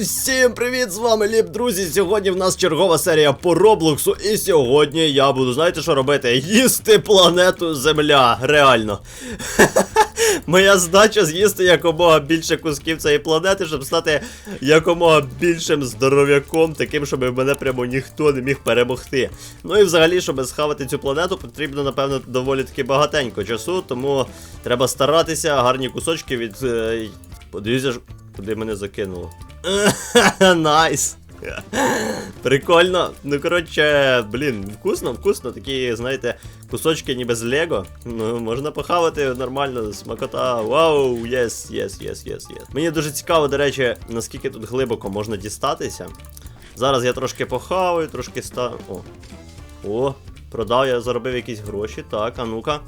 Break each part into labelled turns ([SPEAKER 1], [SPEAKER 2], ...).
[SPEAKER 1] Всім привіт! З вами Ліп, друзі. Сьогодні в нас чергова серія по Роблоксу. І сьогодні я буду, знаєте, що робити? Їсти планету Земля. Реально. Моя задача з'їсти якомога більше кусків цієї планети, щоб стати якомога більшим здоров'яком, таким, щоб мене прямо ніхто не міг перемогти. Ну і взагалі, щоб схавати цю планету, потрібно, напевно, доволі таки багатенько часу, тому треба старатися, гарні кусочки від. е, Подивіться, ж, куди мене закинуло. Найс. Прикольно. Ну, коротше, блін, вкусно, вкусно. Такі, знаєте, кусочки ніби з Лего. Ну, можна похавати нормально, смакота. Вау, єс, єс, єс, єс, єс. Мені дуже цікаво, до речі, наскільки тут глибоко можна дістатися. Зараз я трошки похаваю, трошки ста. О. О, продав, я заробив якісь гроші. Так, а ну-ка.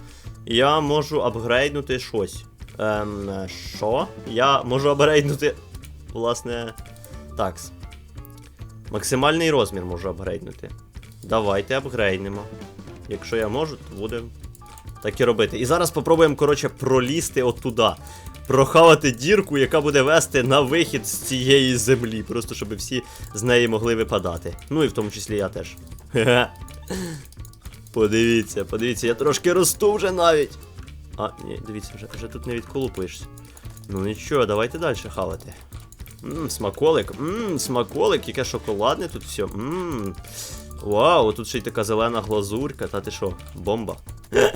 [SPEAKER 1] Я можу апгрейднути щось. Ем, що? Я можу апгрейднути. Власне. Такс. Максимальний розмір можу апгрейднути. Давайте апгрейднемо. Якщо я можу, то будемо так і робити. І зараз попробуємо, коротше, пролізти отуда. Прохавати дірку, яка буде вести на вихід з цієї землі. Просто щоб всі з неї могли випадати. Ну і в тому числі я теж. Подивіться, подивіться, я трошки росту вже навіть. А, ні, дивіться, вже, вже тут не відколупуєшся. Ну нічого, давайте далі хавати. Ммм, смаколик. Ммм, смаколик, яке шоколадне тут все. Ммм. Вау, тут ще й така зелена глазурка, та ти що, бомба.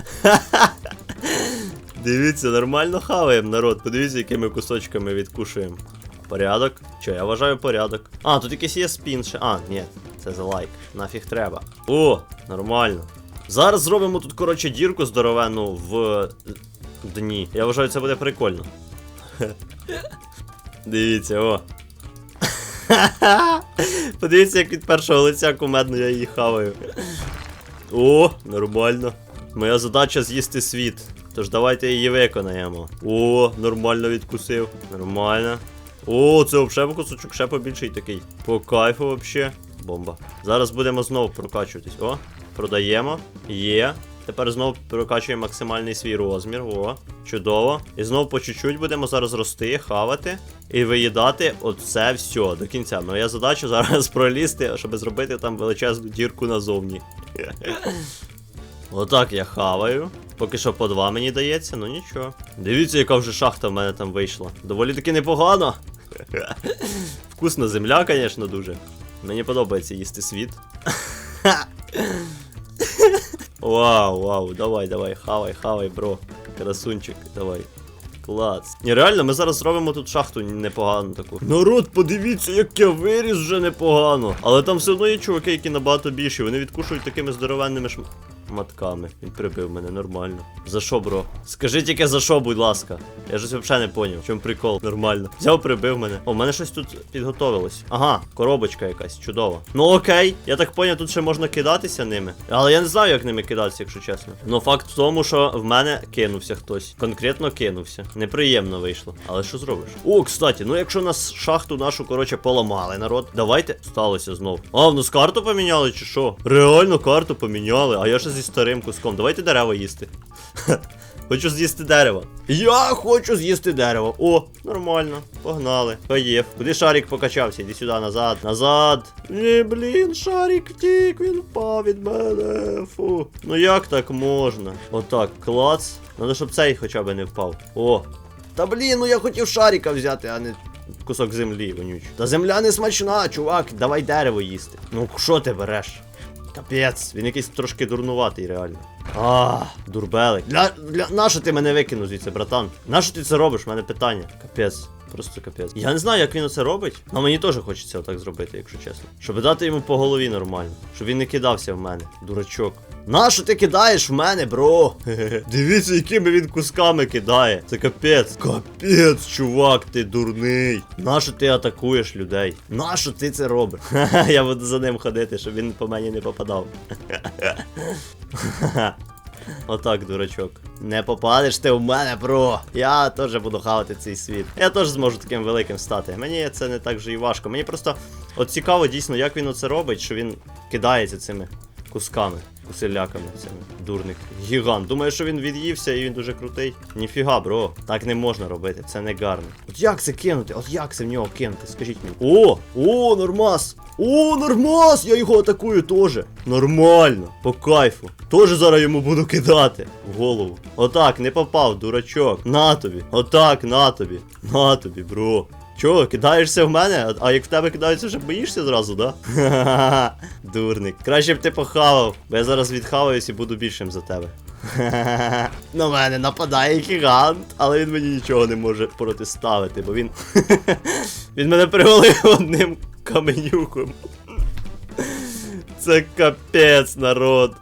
[SPEAKER 1] Дивіться, нормально хаваємо, народ. Подивіться, якими кусочками відкушуємо. Порядок? Що, я вважаю порядок. А, тут якийсь є спін ще. А, ні, це за лайк. Нафіг треба. О, нормально. Зараз зробимо тут, коротше, дірку здоровенну в дні. Я вважаю, це буде прикольно. Дивіться, о. Подивіться, як від першого лиця кумедно я її хаваю. О, нормально. Моя задача з'їсти світ. Тож давайте її виконаємо. О, нормально відкусив. Нормально. О, це взагалі кусочок ще побільший такий. По кайфу вообще. Бомба. Зараз будемо знову прокачуватись. О, продаємо. Є. Тепер знову прокачуємо максимальний свій розмір. О, чудово. І знову по чуть-чуть будемо зараз рости, хавати і виїдати оце все до кінця. Моя задача зараз пролізти, щоб зробити там величезну дірку назовні. Отак я хаваю. Поки що по два мені дається, ну нічого. Дивіться, яка вже шахта в мене там вийшла. Доволі таки непогано. Вкусна земля, звісно, дуже. Мені подобається їсти світ. Вау, вау, давай, давай, хавай, хавай, бро. Красунчик, давай. Клац. Ні, реально, ми зараз зробимо тут шахту непогану таку. Народ, подивіться, як я виріс вже непогано. Але там все одно є чуваки, які набагато більші. Вони відкушують такими здоровенними шм... матками. Він прибив мене нормально. За що, бро? Скажи тільки за що, будь ласка. Я ж взагалі не поняв. В чому прикол? Нормально. Взяв, прибив мене. О, в мене щось тут підготовилось. Ага, коробочка якась, чудово. Ну окей, я так поняв, тут ще можна кидатися ними. Але я не знаю, як ними кидатися, якщо чесно. Ну факт в тому, що в мене кинувся хтось. Конкретно кинувся. Неприємно вийшло. Але що зробиш? О, кстати, ну якщо нас шахту нашу, коротше, поламали, народ. Давайте. Сталося знов. А, в нас карту поміняли, чи що? Реально карту поміняли, а я ще зі старим куском. Давайте дерева їсти. Хочу з'їсти дерево. Я хочу з'їсти дерево. О, нормально. Погнали. Поїв. Куди шарик покачався? Іди сюди, назад. Назад. Ні, блін, шарик втік, він впав від мене. Фу. Ну як так можна? Отак, клац. Надо, щоб цей хоча б не впав. О. Та блін, ну я хотів шарика взяти, а не кусок землі вонючий. Та земля не смачна, чувак, давай дерево їсти. Ну що ти береш? Капець, він якийсь трошки дурнуватий, реально. А, дурбелик. Для, для, нащо ти мене викинув звідси, братан? Нащо ти це робиш? У мене питання. Капець. Просто капець. Я не знаю, як він це робить, але мені теж хочеться отак зробити, якщо чесно. Щоб дати йому по голові нормально. Щоб він не кидався в мене. Дурачок. Нащо ти кидаєш в мене, бро? Дивіться, якими він кусками кидає. Це капець. Капець, чувак, ти дурний. Нащо ти атакуєш людей? Нащо ти це робиш? Я буду за ним ходити, щоб він по мені не попадав. Отак, дурачок. Не попадеш ти в мене, бро. Я теж буду хавати цей світ. Я теж зможу таким великим стати. Мені це не так же і важко. Мені просто от цікаво дійсно, як він оце робить, що він кидається цими кусками. усіляками цими. Дурник. Гігант. Думаю, що він від'ївся і він дуже крутий. Ніфіга, бро. Так не можна робити, це не гарно. От як це кинути? От як це в нього кинути? Скажіть мені. О! О, нормас! О, нормас! Я його атакую теж. Нормально. По кайфу. Тоже зараз йому буду кидати в голову. Отак, не попав, дурачок. На тобі. Отак, на тобі. На тобі, бро. Чого, кидаєшся в мене? А- як в тебе кидаються, вже боїшся зразу, да? Ха-ха-ха. Дурник. Краще б ти похавав, бо я зараз відхаваюсь і буду більшим за тебе. Ха-ха-ха. На мене нападає гігант, але він мені нічого не може протиставити, бо він. він мене привалив одним каменюком. Це капець, народ.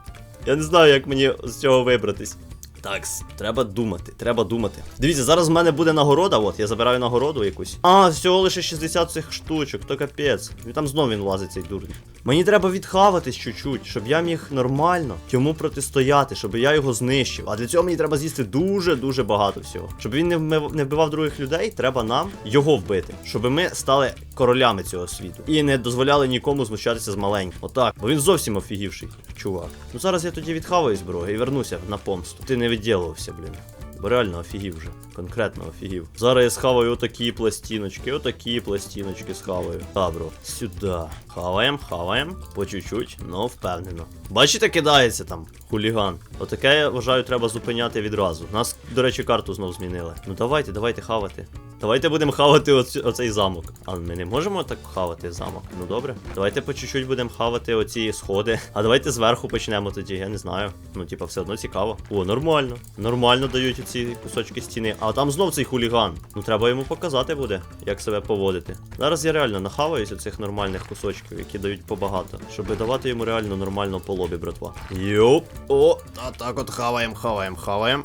[SPEAKER 1] Я не знаю, як мені з цього вибратись. Так, треба думати, треба думати. Дивіться, зараз в мене буде нагорода, от, я забираю нагороду якусь. А, всього лише 60 цих штучок, то капець. І там знову він лазить цей дурник. Мені треба відхаватись чуть-чуть, щоб я міг нормально йому протистояти, щоб я його знищив. А для цього мені треба з'їсти дуже-дуже багато всього. Щоб він не, вбивав других людей, треба нам його вбити. Щоб ми стали королями цього світу. І не дозволяли нікому знущатися з маленьким. Отак. Бо він зовсім офігівший, чувак. Ну зараз я тоді відхаваюсь, бро, і вернуся на помсту. Ти не відділувався, блін. Бо реально офігів вже. Конкретно офігів. Зараз я схаваю отакі пластиночки, отакі пластиночки схаваю. Та, бро. Сюди. Хаваєм, хаваєм. По чуть-чуть, но впевнено. Бачите, кидається там хуліган. Отаке, я вважаю, треба зупиняти відразу. Нас, до речі, карту знов змінили. Ну давайте, давайте хавати. Давайте будемо хавати оц- оцей замок. А ми не можемо так хавати замок. Ну добре. Давайте по чуть-чуть будемо хавати оці сходи. А давайте зверху почнемо тоді, я не знаю. Ну, типа, все одно цікаво. О, нормально. Нормально дають оці кусочки стіни. А там знов цей хуліган. Ну треба йому показати буде, як себе поводити. Зараз я реально нахаваюсь оцих нормальних кусочків, які дають побагато. Щоб давати йому реально нормально по лобі, братва. Йоп. О, та так от хаваємо, хаваємо, хаваємо.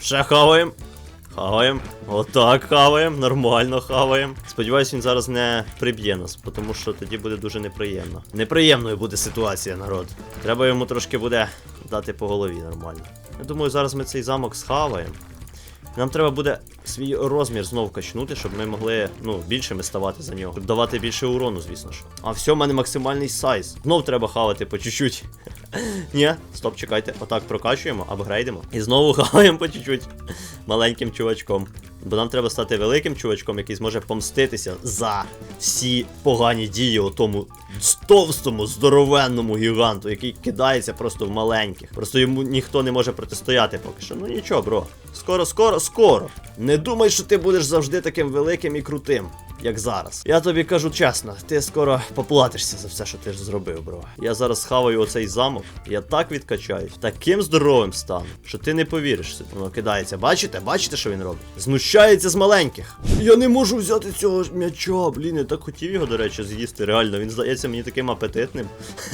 [SPEAKER 1] Ще хаваємо. Хаваємо. Отак хаваємо, нормально хаваємо. Сподіваюсь, він зараз не приб'є нас, тому що тоді буде дуже неприємно. Неприємною буде ситуація, народ. Треба йому трошки буде дати по голові нормально. Я думаю, зараз ми цей замок схаваємо. Нам треба буде свій розмір знов качнути, щоб ми могли ну, більшими ставати за нього. Щоб давати більше урону, звісно ж. А все, в мене максимальний сайз. Знов треба хавати по чуть-чуть. Ні, стоп, чекайте. Отак прокачуємо, апгрейдимо. І знову хаваємо по чуть-чуть маленьким чувачком. Бо нам треба стати великим чувачком, який зможе помститися за всі погані дії у тому товстому, здоровенному гіганту, який кидається просто в маленьких. Просто йому ніхто не може протистояти поки що. Ну нічого, бро. Скоро, скоро, скоро. Не думай, що ти будеш завжди таким великим і крутим. Як зараз. Я тобі кажу чесно, ти скоро поплатишся за все, що ти ж зробив, бро. Я зараз схаваю оцей замок, я так відкачаюсь, таким здоровим стану, що ти не повіриш. Воно кидається. Бачите? Бачите, що він робить? Знущається з маленьких. Я не можу взяти цього м'яча, блін, я так хотів його, до речі, з'їсти. Реально, він здається мені таким апетитним.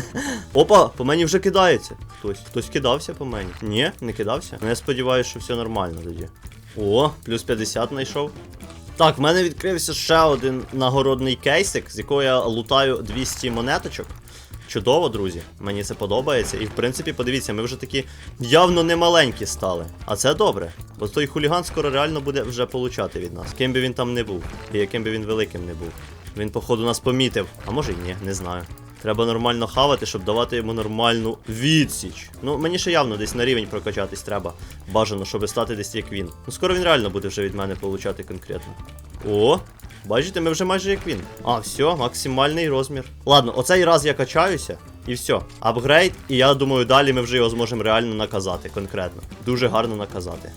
[SPEAKER 1] Опа, по мені вже кидається. Хтось. Хтось кидався по мені. Ні, не кидався. Ну я сподіваюся, що все нормально тоді. О, плюс 50 знайшов. Так, в мене відкрився ще один нагородний кейсик, з якого я лутаю 200 монеточок. Чудово, друзі. Мені це подобається. І в принципі, подивіться, ми вже такі явно не маленькі стали. А це добре. Бо той хуліган скоро реально буде вже получати від нас. Ким би він там не був. І яким би він великим не був. Він, походу, нас помітив. А може й ні, не знаю. Треба нормально хавати, щоб давати йому нормальну відсіч. Ну, мені ще явно десь на рівень прокачатись треба. Бажано, щоб стати десь як він. Ну, скоро він реально буде вже від мене получати конкретно. О, бачите, ми вже майже як він. А, все, максимальний розмір. Ладно, оцей раз я качаюся. І все. Апгрейд, і я думаю, далі ми вже його зможемо реально наказати, конкретно. Дуже гарно наказати.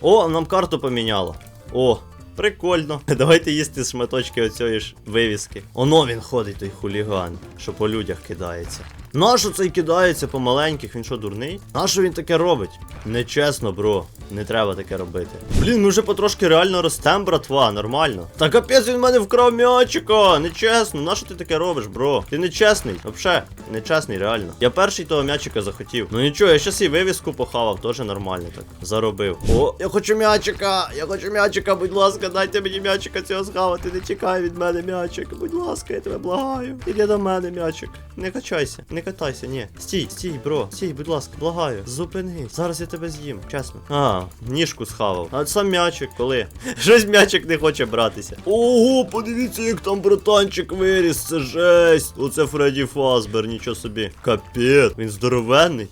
[SPEAKER 1] О, нам карту поміняло. О, прикольно. Давайте їсти шматочки оцієї ж вивіски. Оно він ходить, той хуліган, що по людях кидається. Нащо цей кидається по маленьких? Він що, дурний? Нащо він таке робить? Нечесно, бро. Не треба таке робити. Блін, ми вже потрошки реально ростем, братва, нормально. Та капець він мене вкрав м'ячика. Нечесно. Нащо ти таке робиш, бро? Ти нечесний. Вообще, нечесний, реально. Я перший того м'ячика захотів. Ну нічого, я щас і вивіску похавав, теж нормально так. Заробив. О, я хочу м'ячика! Я хочу м'ячика, будь ласка, дайте мені м'ячика цього схавати. Не тікай від мене м'ячик. Будь ласка, я тебе благаю. Іди до мене, м'ячик. Не качайся, не катайся, ні. Стій, стій, бро, стій, будь ласка, благаю. Зупинись. Зараз я тебе з'їм, чесно. А, ніжку схавав. А сам м'ячик, коли? Щось м'ячик не хоче братися. Ого, подивіться, як там братанчик виріс. Це жесть. Оце Фредді Фазбер, нічого собі. Капець, він здоровенний.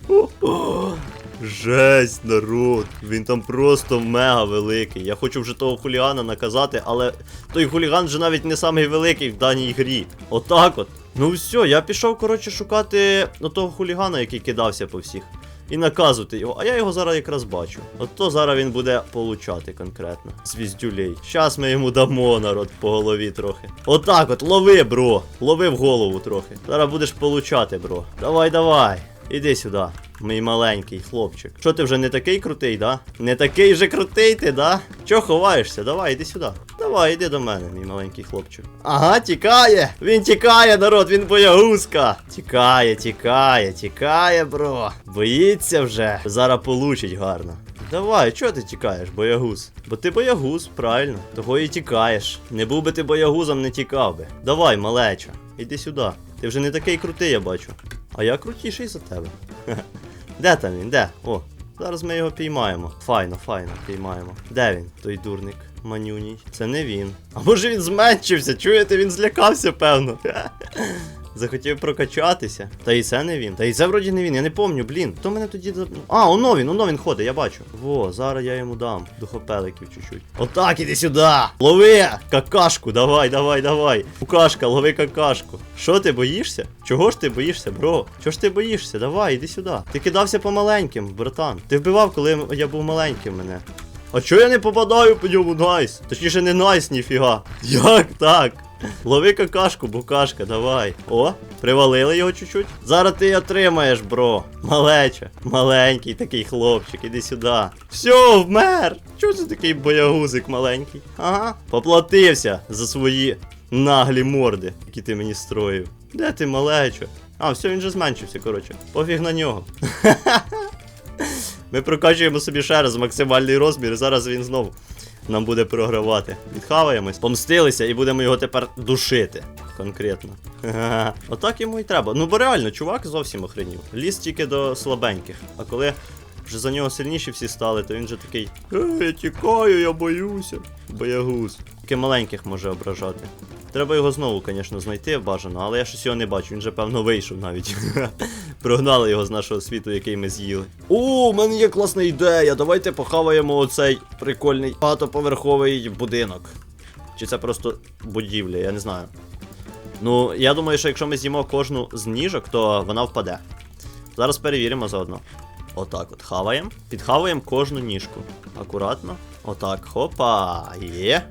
[SPEAKER 1] Жесть, народ. Він там просто мега великий. Я хочу вже того хулігана наказати, але той хуліган вже навіть не самий великий в даній грі. Отак от. Ну все, я пішов, коротше, шукати того хулігана, який кидався по всіх. І наказувати його, а я його зараз якраз бачу. От то зараз він буде получати конкретно. Звіздюлей. Щас ми йому дамо народ по голові трохи. Отак от, лови, бро. Лови в голову трохи. Зараз будеш получати, бро. Давай, давай. Іди сюди, мій маленький хлопчик. Що ти вже не такий крутий, да? Не такий же крутий ти, да? Чого ховаєшся? Давай, іди сюди. Давай, іди до мене, мій маленький хлопчик. Ага, тікає! Він тікає, народ, він боягузка. Тікає, тікає, тікає, бро. Боїться вже. Зараз получить гарно. Давай, чого ти тікаєш, боягуз? Бо ти боягуз, правильно. Того і тікаєш. Не був би ти боягузом, не тікав би. Давай, малеча, іди сюди. Ти вже не такий крутий, я бачу. А я крутіший за тебе. Де там він? Де? О, зараз ми його піймаємо. Файно, файно, піймаємо. Де він, той дурник? Манюній. Це не він. А може він зменшився? Чуєте, він злякався, певно. Захотів прокачатися. Та і це не він. Та і це вроді не він, я не помню, блін. Хто мене тоді. за- А, оно він, оно він ходить, я бачу. Во, зараз я йому дам. Духопеликів чуть-чуть. Отак, іди сюди! Лови! Какашку, давай, давай, давай. Букашка, лови какашку. Що ти боїшся? Чого ж ти боїшся, бро? Чого ж ти боїшся? Давай, іди сюди. Ти кидався по маленьким, братан. Ти вбивав, коли я був маленьким мене. А чого я не попадаю по ньому найс? Точніше не найс, ніфіга. Як так? Лови какашку, букашка, давай. О, привалили його чуть-чуть. Зараз ти отримаєш, бро. Малеча. Маленький такий хлопчик, іди сюди. Все, вмер. Чого це такий боягузик маленький? Ага. Поплатився за свої наглі морди, які ти мені строїв. Де ти, малеча? А, все, він же зменшився, коротше. Пофіг на нього. Ми прокачуємо собі ще раз максимальний розмір, і зараз він знову нам буде програвати. Відхаваємось, помстилися і будемо його тепер душити. Конкретно. Отак йому і треба. Ну бо реально, чувак зовсім охренів. Ліз тільки до слабеньких. А коли вже за нього сильніші всі стали, то він же такий. «Е, я тікаю, я боюся. Боягуз. Тільки маленьких може ображати. Треба його знову, звісно, знайти бажано, але я щось його не бачу, він же певно вийшов навіть. Прогнали його з нашого світу, який ми з'їли. О, у мене є класна ідея. Давайте похаваємо оцей прикольний багатоповерховий будинок. Чи це просто будівля, я не знаю. Ну, я думаю, що якщо ми з'їмо кожну з ніжок, то вона впаде. Зараз перевіримо заодно. Отак от хаваємо. Підхаваємо кожну ніжку. Акуратно. Отак. Хопа. Є.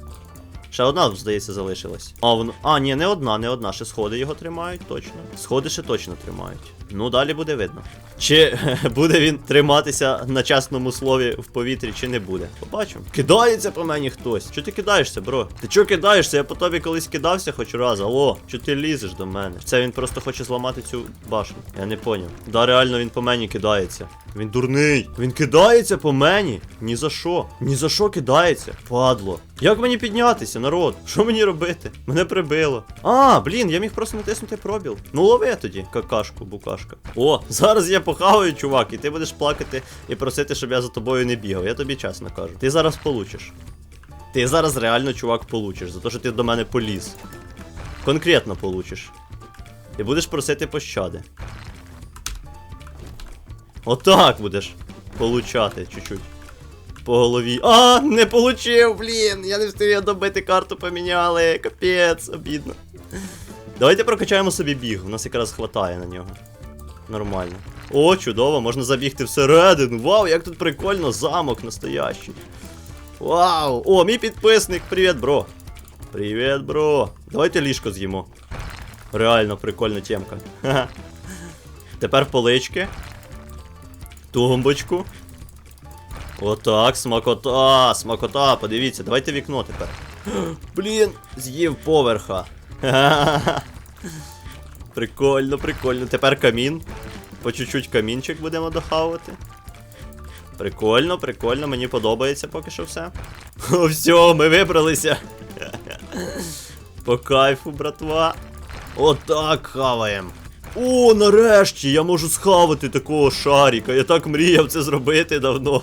[SPEAKER 1] Ще одна, здається, залишилась. А, воно. А, ні, не одна, не одна. Ще сходи його тримають, точно. Сходи ще точно тримають. Ну, далі буде видно. Чи буде він триматися на чесному слові в повітрі, чи не буде. Побачимо. Кидається по мені хтось. Чого ти кидаєшся, бро? Ти чого кидаєшся? Я по тобі колись кидався хоч раз. Алло, чого ти лізеш до мене? Це він просто хоче зламати цю башню. Я не поняв. Да, реально він по мені кидається. Він дурний. Він кидається по мені. Ні за що. Ні за що кидається. Падло. Як мені піднятися, народ? Що мені робити? Мене прибило. А, блін, я міг просто натиснути пробіл. Ну лови тоді, какашку, букашка. О, зараз я похаваю, чувак, і ти будеш плакати і просити, щоб я за тобою не бігав. Я тобі чесно кажу. Ти зараз получиш. Ти зараз реально, чувак, получиш, за те, що ти до мене поліз. Конкретно получиш. І будеш просити пощади. Отак будеш получати чуть-чуть. По голові. А, не получив, блін! Я не встиг добити карту поміняли. Капець, обідно. Давайте прокачаємо собі біг, у нас якраз хватає на нього. Нормально. О, чудово, можна забігти всередину. Вау, як тут прикольно, замок настоящий. Вау! О, мій підписник! Привіт, бро! Привіт, бро! Давайте ліжко з'їмо. Реально прикольна темка. Тепер полички. Тумбочку. Отак, смакота, смакота, подивіться, давайте вікно тепер. Блін, з'їв поверха. Прикольно, прикольно. Тепер камін. По чуть-чуть камінчик будемо дохавати. Прикольно, прикольно, мені подобається поки що все. О, все, ми вибралися. По кайфу, братва. Отак хаваємо. О, нарешті я можу схавати такого шаріка. Я так мріяв це зробити давно.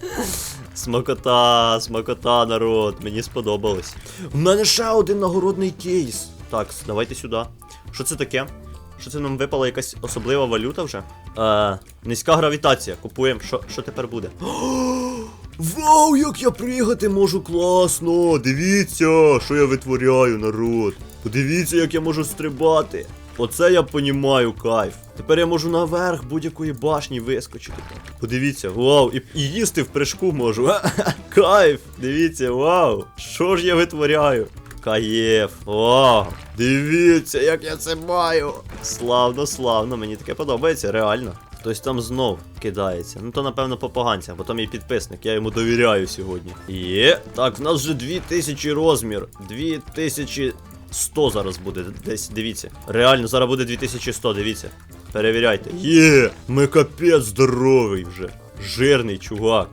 [SPEAKER 1] Смакота, смакота, народ, мені сподобалось. У мене ще один нагородний кейс. Так, давайте сюди. Що це таке? Що це нам випала якась особлива валюта вже? Е, низька гравітація. Купуємо. Що, що тепер буде? Вау, як я пригати можу класно! Дивіться, що я витворяю, народ. Подивіться, як я можу стрибати. Оце я понімаю кайф. Тепер я можу наверх будь-якої башні вискочити. Подивіться, вау, і, і їсти в прыжку можу. Кайф! Дивіться, вау! Що ж я витворяю? Каєф, вау! Дивіться, як я це маю! Славно, славно, мені таке подобається, реально. Хтось там знов кидається. Ну то напевно по поганцям, бо то мій підписник, я йому довіряю сьогодні. Є. Так, в нас вже 2000 розмір. 2100 зараз буде. Десь дивіться. Реально, зараз буде 2100, дивіться. Перевіряйте. Є! Ми капець здоровий вже. Жирний чувак.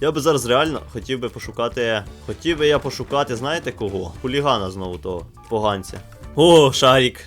[SPEAKER 1] Я би зараз реально хотів би пошукати. Хотів би я пошукати, знаєте кого? Хулігана знову того поганця. О, шарік.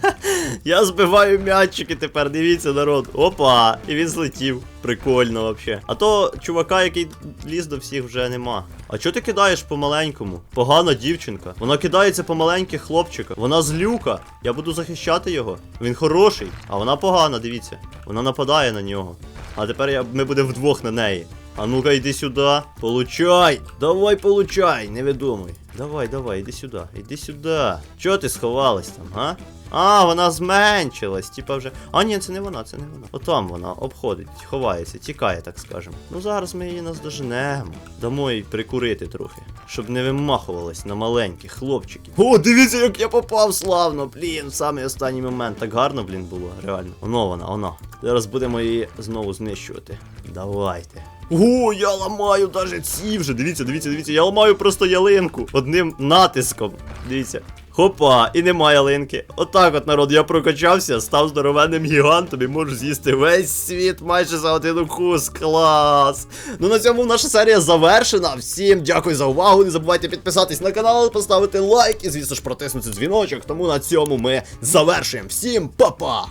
[SPEAKER 1] Я збиваю м'ячики тепер, дивіться, народ. Опа! І він злетів. Прикольно вообще. А то чувака, який ліз до всіх, вже нема. А чого ти кидаєш по маленькому? Погана дівчинка. Вона кидається по маленьких хлопчиках. Вона злюка. Я буду захищати його. Він хороший, а вона погана, дивіться. Вона нападає на нього. А тепер я, ми будемо вдвох на неї. А ну-ка, йди сюди. Получай! Давай получай, не видумуй. Давай, давай, іди сюди, іди сюди. Чого ти сховалась там, а? А, вона зменшилась, типа вже. А, ні, це не вона, це не вона. Отам вона обходить, ховається, тікає, так скажемо. Ну зараз ми її наздоженемо. Дамо їй прикурити трохи, щоб не вимахувалась на маленьких хлопчиків. О, дивіться, як я попав славно, блін, в самий останній момент. Так гарно, блін, було, реально. Оно вона, вона. Зараз будемо її знову знищувати. Давайте. О, я ламаю даже ці вже. Дивіться, дивіться, дивіться. Я ламаю просто ялинку одним натиском. Дивіться. Хопа, і немає ялинки. Отак от, народ, я прокачався, став здоровенним гігантом і можу з'їсти весь світ майже за один укус. Клас! Ну на цьому наша серія завершена. Всім дякую за увагу. Не забувайте підписатись на канал, поставити лайк і, звісно ж, протиснути дзвіночок. Тому на цьому ми завершуємо. Всім па-па!